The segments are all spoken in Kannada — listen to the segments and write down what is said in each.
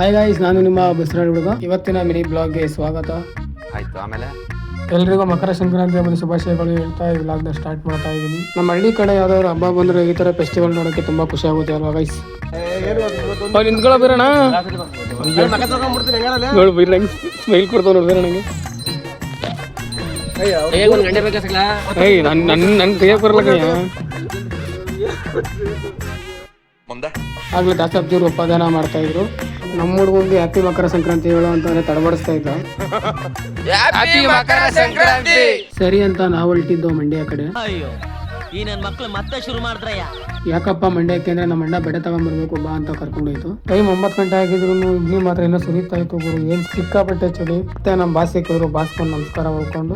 ಹಾಯ್ ಗಾಯ್ಸ್ ನಾನು ನಿಮ್ಮ ಬಸರಾಳ್ ಹುಡುಗ. ಇವತ್ತಿನ ಮಿನಿ ಬ್ಲಾಗ್ಗೆ ಸ್ವಾಗತ. ಆಯ್ತು ಆಮೇಲೆ? ಎಲ್ರಿಗೂ ಮಕರ ಸಂಕ್ರಾಂತಿ ಹಬ್ಬದ ಶುಭಾಶಯಗಳು ಹೇಳ್ತಾ ಈ ಬ್ಲಾಗ್ನ ಸ್ಟಾರ್ಟ್ ಮಾಡ್ತಾ ಇದ್ದೀನಿ ನಮ್ಮ ಹಳ್ಳಿ ಕಡೆ ಯಾವ್ದಾದ್ರು ಹಬ್ಬ ಬಂದ್ರೆ ಈ ತರ ಫೆಸ್ಟಿವಲ್ ನೋಡೋಕೆ ತುಂಬಾ ಖುಷಿ ಆಗುತ್ತೆ ಅಲ್ವಾ ಗೈಸ್ ನಿಂತ್ಕೊಳ್ಳೋ ಬೀರಣ ನೋಡಿ ಬೀರ ಸ್ಮೈಲ್ ಕೊಡ್ತಾವ ಏಯ್ ನನ್ನ ನನ್ನ ಕೈಯಾಗ ಬರಲ್ಲ ಆಗ್ಲೇ ಉಪಾದಾನ ಮಾಡ್ತಾ ಇದ್ರು. ನಮ್ಮ ಹುಡುಗಂಗೆ ಹ್ಯಾಪಿ ಮಕರ ಸಂಕ್ರಾಂತಿ ಹೇಳು ಅಂತಂದ್ರೆ ತಡಬಡಿಸ್ತಾ ಇದ್ದ. ಸರಿ ಅಂತ ನಾವು ಹೊಲ್ಟಿದ್ದು ಮಂಡ್ಯ ಕಡೆ. ಅಯ್ಯೋ ಈ ನನ್ ಮಕ್ಳು ಮತ್ತೆ ಶುರು ಮಾಡಿದ್ರಯ್ಯ? ಯಾಕಪ್ಪ ಮಂಡ್ಯಕ್ಕೆ ಅಂದ್ರೆ ನಮ್ಮ ಅಣ್ಣ ಬೆಡೆ ತಗೊಂಡ್ಬರ್ಬೇಕು ಬಾ ಅಂತ ಕರ್ಕೊಂಡೋಯ್ತು. ಟೈಮ್ ಒಂಬತ್ತು ಗಂಟೆ ಆಗಿದ್ರು ಇಡ್ಲಿ ಮಾತ್ರ ಏನೋ ಸುರಿತಾ ಇತ್ತು ಗುರು. ಏನ್ ಸಿಕ್ಕಾಪಟ್ಟೆ ಚಳಿ. ಮತ್ತೆ ನಮ್ಮ ಬಾಸ್ ಸಿಕ್ಕಿದ್ರು ಬಾಸ್ಕೊಂಡು ನಮಸ್ಕಾರ ಮಾಡ್ಕೊಂಡು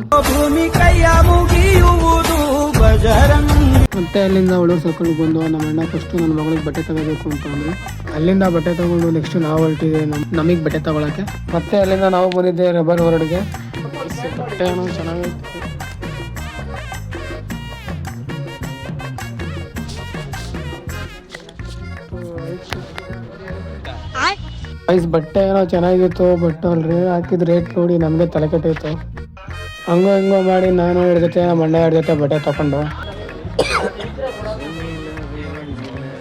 ಮತ್ತೆ ಅಲ್ಲಿಂದ ಒಳಗೆ ಸರ್ಕಲ್ ಬಂದು ನಮ್ಮ ಅಣ್ಣ ಫಸ್ಟ್ ನನ್ನ ಮಗಳಿಗೆ ಬಟ್ಟೆ ತಗೋಬೇಕು ಅಂತ ಅಂದ್ರೆ. ಅಲ್ಲಿಂದ ಬಟ್ಟೆ ತಗೊಂಡು ನೆಕ್ಸ್ಟ್ ನಾವು ಹೊರಟಿದೆ ನಮ್ಮ ನಮಗೆ ಬಟ್ಟೆ ತಗೊಳಕ್ಕೆ. ಮತ್ತೆ ಅಲ್ಲಿಂದ ನಾವು ಬಂದಿದ್ದೆ ರಬ್ಬರ್ ಹೊರಡಿಗೆ. ಬಟ್ಟೆ ಚೆನ್ನಾಗಿತ್ತು ಐಸ್ ಬಟ್ಟೆ ಏನೋ ಚೆನ್ನಾಗಿತ್ತು ಬಟ್ಟೆ ಅಲ್ರಿ, ಹಾಕಿದ ರೇಟ್ ನೋಡಿ ನಮಗೆ ತಲೆ ಕೆಟ್ಟಿತ್ತು ಹಂಗೋ ಹಿಂಗೋ ಮಾಡಿ ನಾನು ಜೊತೆ, ನಮ್ಮ ಅಣ್ಣ ಜೊತೆ ಬಟ್ಟೆ ತಗೊಂಡು.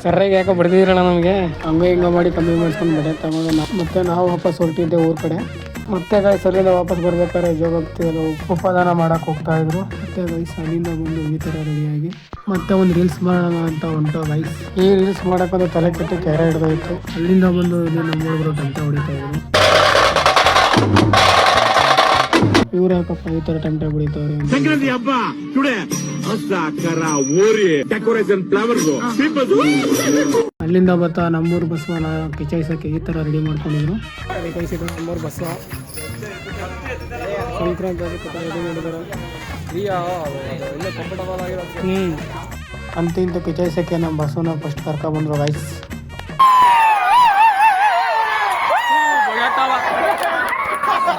ಸರಿಯಾಗಿ ಯಾಕೋ ಬಡ್ದಿದ್ರಲ್ಲ ನಮಗೆ? ಹಂಗೆ ಹಿಂಗೆ ಮಾಡಿ ಕಮ್ಮಿ ಮಾಡಿಸ್ಕೊಂಡು ಬಡ ತಗೊಂಡು ಮತ್ತೆ ನಾವು ವಾಪಸ್ ಹೊರಟಿದ್ದೆ ಊರ ಕಡೆ. ಮತ್ತೆ ಗೈಸ್ ಅಲ್ಲಿಂದ ವಾಪಸ್ ಬರ್ಬೇಕಾದ್ರೆ ಜೋಗ ಉಪದಾನ ಮಾಡಕ್ ಹೋಗ್ತಾ ಇದ್ರು. ಮತ್ತೆ ವಯಸ್ಸು ಅಲ್ಲಿಂದ ಬಂದು ಈ ತರ ರೆಡಿಯಾಗಿ ಮತ್ತೆ ಒಂದು ರೀಲ್ಸ್ ಮಾಡೋಣ ಅಂತ ಹೊಂಟು ಗೈಸ್ ಈ ರೀಲ್ಸ್ ಮಾಡೋಕ್ಕಂತ ತಲೆ ಕೆಟ್ಟು ಕೆರೆ ಹಿಡ್ದೋಯ್ತು ಅಲ್ಲಿಂದ ಬಂದು ಇದು ನಮ್ಮ ಹುಡುಗರು ಹೊಡಿತಾ ಇದ್ರು. ಇವ್ರು ಯಾಕಪ್ಪ ಈ ತರ ಟಂಟೆ ಹೊಡಿತಾವ್ರೆ ಸಂಕ್ರಾಂತಿ ಹಬ್ಬ ಟುಡೇ ಹಸ ಕರ ಓರಿ ಡೆಕೋರೇಷನ್ ಫ್ಲವರ್ಸ್ ಅಲ್ಲಿಂದ ಬರ್ತಾ ನಮ್ಮೂರು ಬಸವನ ಕಿಚಾಯಿಸಕ್ಕೆ ಈ ತರ ರೆಡಿ ಮಾಡ್ಕೊಂಡಿದ್ರು. ಕೈಸಿದ್ರು ನಮ್ಮೂರು ಬಸವ. ಸಂಕ್ರಾಂತಿ ರೆಡಿ ಮಾಡಿದ್ರು ಹ್ಮ್. ಅಂತ ಇಂತ ಕಿಚಾಯಿಸಕ್ಕೆ ನಮ್ಮ ಬಸ್ವನ ಫಸ್ಟ್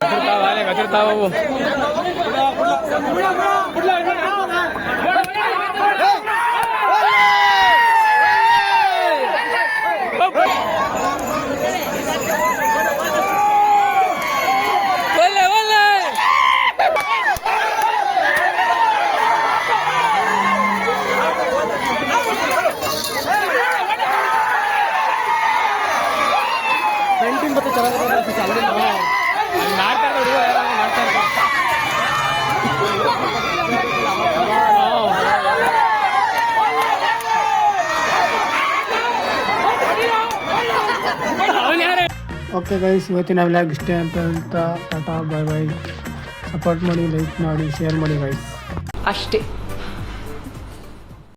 கதிர்த்தாவாலே கதிர்த்தாவும் ಕರ್ಕ ಬಂದ್ರು ಗೈಸ್ ಓಕೆ ಗೈಸ್ ಇವತ್ತಿನ ವ್ಲಾಗ್ ಇಷ್ಟೇ ಅಂತ ಅಂತ ಟಾಟಾ ಬಾಯ್ ಬಾಯ್ ಸಪೋರ್ಟ್ ಮಾಡಿ ಲೈಕ್ ಮಾಡಿ ಶೇರ್ ಮಾಡಿ ಗೈಸ್ ಅಷ್ಟೇ.